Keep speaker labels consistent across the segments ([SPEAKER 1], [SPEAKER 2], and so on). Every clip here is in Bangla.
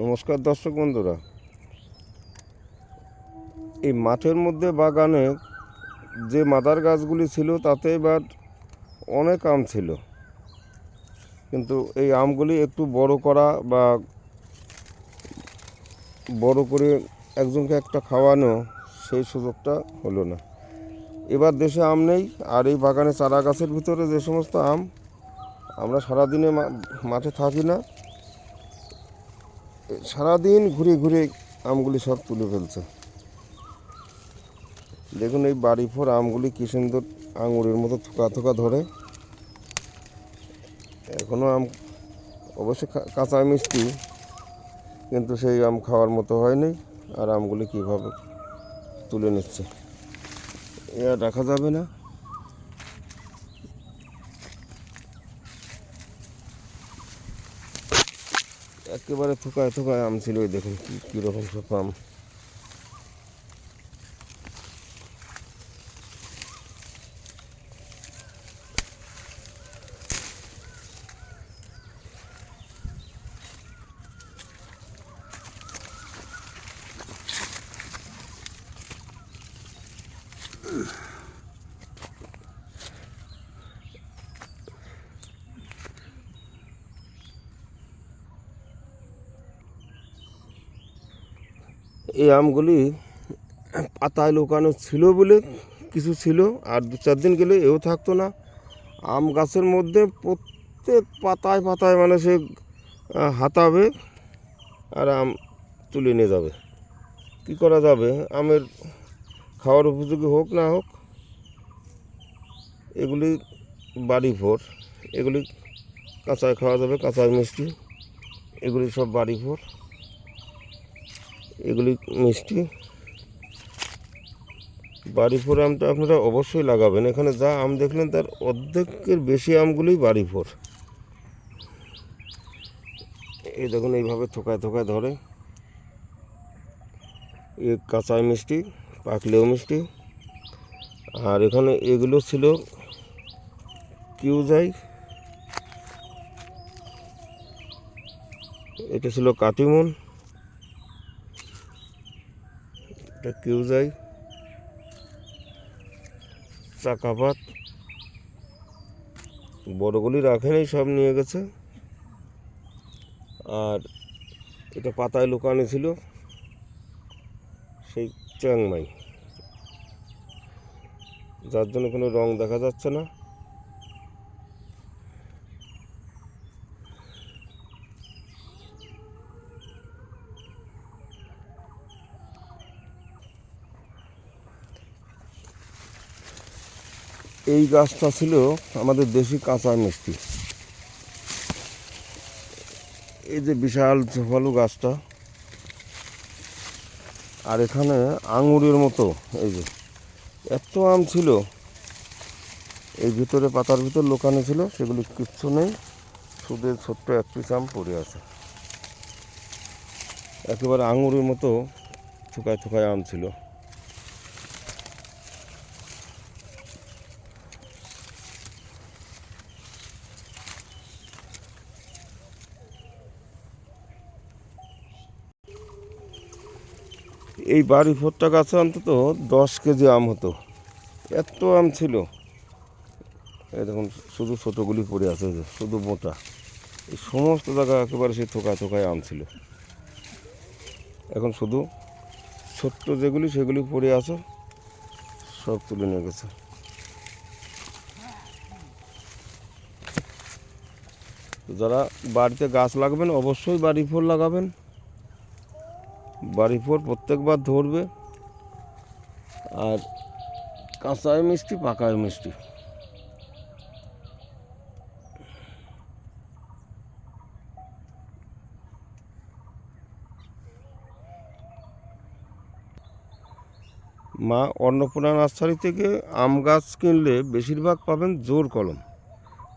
[SPEAKER 1] নমস্কার দর্শক বন্ধুরা। এই মাঠের মধ্যে বাগানে যে মাদার গাছগুলি ছিল, তাতে এবার অনেক আম ছিল। কিন্তু এই আমগুলি একটু বড় করা বা বড় করে একজনকে একটা খাওয়ানো সেই সুযোগটা হলো না। এবার দেশে আম নেই, আর এই বাগানে চারা গাছের ভিতরে যে সমস্ত আম, আমরা সারাদিনে মাঠে থাকি না। সারাদিন ঘুরে ঘুরে আমগুলি সব তুলে ফেলছে। দেখুন এই বাড়ি ফোর আমগুলি কি সুন্দর আঙুরের মতো থোকা থোকা ধরে। এখনও আম, অবশ্য কাঁচা মিষ্টি, কিন্তু সেই আম খাওয়ার মতো হয়নি, আর আমগুলি কীভাবে তুলে নিচ্ছে। এ রাখা যাবে না। একেবারে থোকায় থোকায় আম ছিল ওই দেখুন কি কীরকম সব আম। এই আমগুলি পাতায় লুকানো ছিল বলে কিছু ছিল, আর দু চার দিন গেলে এও থাকতো না। আম গাছের মধ্যে প্রত্যেক পাতায় পাতায় মানে সে হাতাবে আর আম তুলে নিয়ে যাবে। কি করা যাবে? আমের খাওয়ার উপযোগী হোক না হোক, এগুলি বাড়ি ভোর। এগুলি কাঁচায় খাওয়া যাবে, কাঁচায় মিষ্টি। এগুলি সব বাড়ি ভোর। এগুলি মিষ্টি। বাড়ি ফোর আমটা আপনারা অবশ্যই লাগাবেন। এখানে যা আম দেখলেন তার অর্ধেকের বেশি আমগুলোই বাড়ি ফোর এই দেখুন, এইভাবে থোকায় থোকায় ধরে। এ কাঁচায় মিষ্টি, পাকলেও মিষ্টি। আর এখানে এগুলো ছিল কিউজাই। এটা ছিল কাটিমন এটা কিউজাই। চাকাপাত। বড়গুলি রাখেনি সব নিয়ে গেছে। আর এটা পাতায় লুকানো ছিল। সেই চ্যাংমাই। যার জন্য কোনো রং দেখা যাচ্ছে না। এই গাছটা ছিল আমাদের দেশি কাঁচা মিষ্টি। এই যে বিশাল ঝোপালু গাছটা। আর এখানে আঙুরের মতো, এই যে। এত আম ছিল। এই ভিতরে পাতার ভিতর লোকানো ছিল, সেগুলি কিচ্ছু নেই। শুধু ছোট্ট এক পিস আম পড়ে আছে। একেবারে আঙুরের মতো থুকায় থুকায় আম ছিল। এই বাড়ি ভোট্টা গাছে অন্তত দশ কেজি আম হতো। এত আম ছিল। এই দেখুন, শুধু ছোটোগুলি পড়ে আছে শুধু মোটা। এই সমস্ত জায়গা একেবারে সেই থোকা থোকায় আম ছিল। এখন শুধু ছোট্ট যেগুলি, সেগুলি পড়ে আছে, সব তুলে নিয়ে গেছে। যারা বাড়িতে গাছ লাগাবেন, অবশ্যই বাড়ি ফুল লাগাবেন। বাড়ি ফোর প্রত্যেকবার ধরবে। আর কাঁচায় মিষ্টি, পাকায় মিষ্টি। মা অন্নপূর্ণা নার্সারি থেকে আম গাছ কিনলে বেশিরভাগ পাবেন জোর কলম।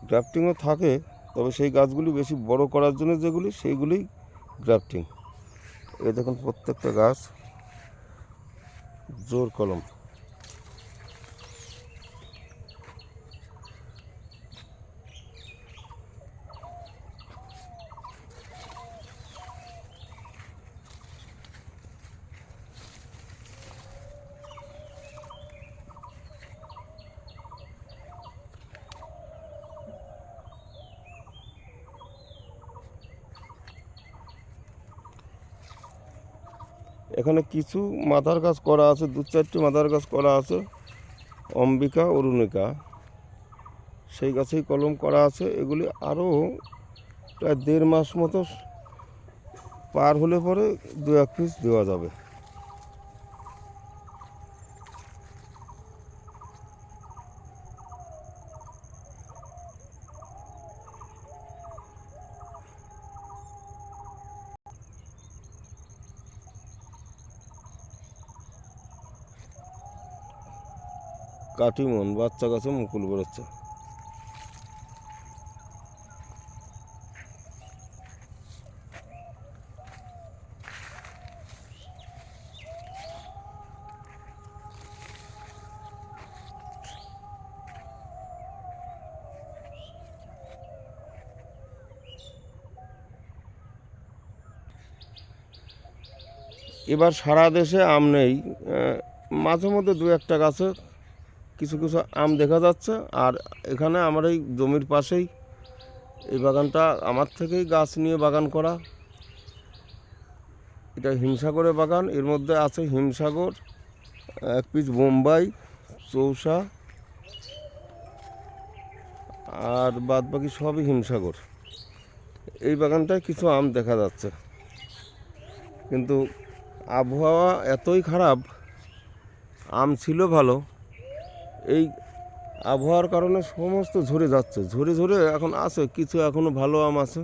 [SPEAKER 1] গ্রাফটিংও থাকে, তবে সেই গাছগুলি বেশি বড় করার জন্য যেগুলি, সেইগুলি গ্রাফটিং। এই দেখুন প্রত্যেকটা গাছ জোর কলম। এখানে কিছু মাথার কাজ করা আছে, দু চারটি মাথার কাজ করা আছে, অম্বিকা, অরুণিকা। সেই গাছেই কলম করা আছে, এগুলি আরও প্রায় দেড় মাস মতো পার হলে পরে দু এক পিস দেওয়া যাবে। কাটিমন বাচ্চা গাছে মুকুল বেরোচ্ছে। এবার সারা দেশে আম নেই মাঝে মধ্যে দু একটা গাছে কিছু কিছু আম দেখা যাচ্ছে, আর এখানে আমার এই জমির পাশেই এই বাগানটা আমার থেকেই গাছ নিয়ে বাগান করা। এটা হিমসাগরের বাগান, এর মধ্যে আছে হিমসাগর, এক পিস বোম্বাই, চৌসা, আর বাদ বাকি সবই হিমসাগর। এই বাগানটায় কিছু আম দেখা যাচ্ছে। কিন্তু আবহাওয়া এতই খারাপ, আম ছিল ভালো এই আবহাওয়ার কারণে সমস্ত ঝরে যাচ্ছে। ঝরে ঝরে এখন আছে, কিছু এখনও ভালো আম আছে।